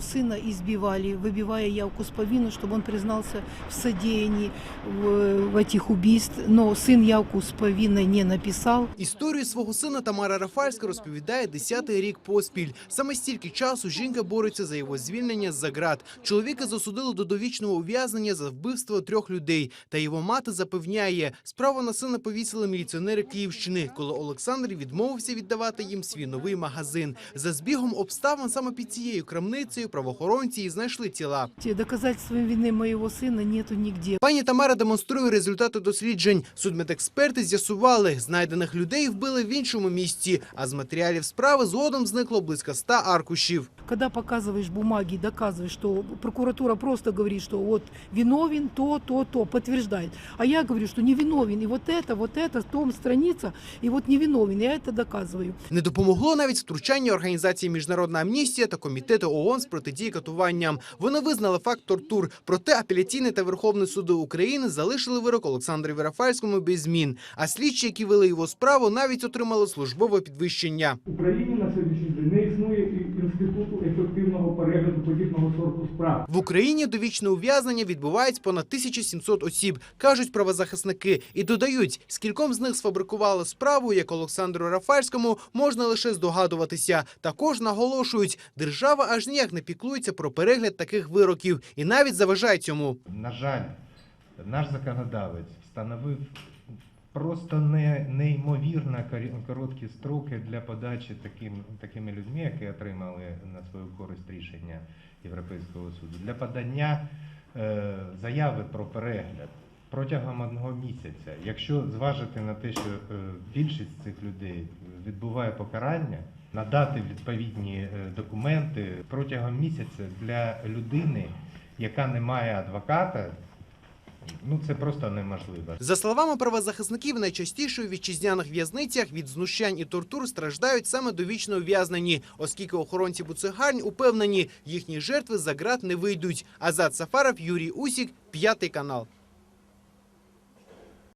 сына избивали, выбивая явку с повинну, чтобы он признался в содеянии в, в этих убийств. Но сын явку с повинной не написал. Історію свого сина Тамара Рафальська розповідає десятий рік поспіль. Саме стільки часу жінка бореться за його звільнення з-за ґрат. Чоловіка засудили до довічного ув'язнення за вбивство трьох людей. Та його мати запевняє, справу на сина повісили міліціонери Київщини, коли Олександр відмовився віддавати їм свій новий магазин. За збігом обставин саме під цією крамницею правоохоронці і знайшли тіла. Те Доказательством вины моего сына нету нигде. Пані Тамара демонструє результати досліджень. Судмедексперти з'ясували, знайдених людей вбили в іншому місці, а з матеріалів справи згодом зникло близько ста аркушів. Когда показываешь бумаги, доказываешь, что прокуратура просто говорит, что вот виновен то, то, то, подтверждает. А я говорю, что не виновен. И вот это, вот это, том страница, и вот не виновен. Я это доказываю. Не допомогло навіть втручання організації Міжнародна амністія та комітету ООН з протидії катуванням. Вони визнали факт тортур. Проте апеляційний та Верховний суди України залишили вирок Олександру Рафальському без змін. А слідчі, які вели його справу, навіть отримали службове підвищення. В Україні на сьогоднішній день не існує інституту ефективного перегляду подібного сорту справ. В Україні довічне ув'язнення відбувається понад 1700 осіб, кажуть правозахисники, і додають, скільком з них сфабрикували справу, як Олександру Рафальському, можна лише здогадуватися. Також наголошують, держава аж ніяк не піклується про перегляд таких вироків і навіть заважає цьому. На жаль, наш законодавець встановив просто не, неймовірно короткі строки для подачі таким, такими людьми, які отримали на свою користь рішення Європейського суду, для подання е, заяви про перегляд протягом одного місяця. Якщо зважити на те, що е, більшість цих людей відбуває покарання, надати відповідні е, документи протягом місяця для людини, яка не має адвоката, ну це просто неможливо. За словами правозахисників, найчастіше у вітчизняних в'язницях від знущань і тортур страждають саме довічно ув'язнені, оскільки охоронці буцегарнь упевнені, їхні жертви за ґрат не вийдуть. Азат Сафаров, Юрій Усік, п'ятий канал.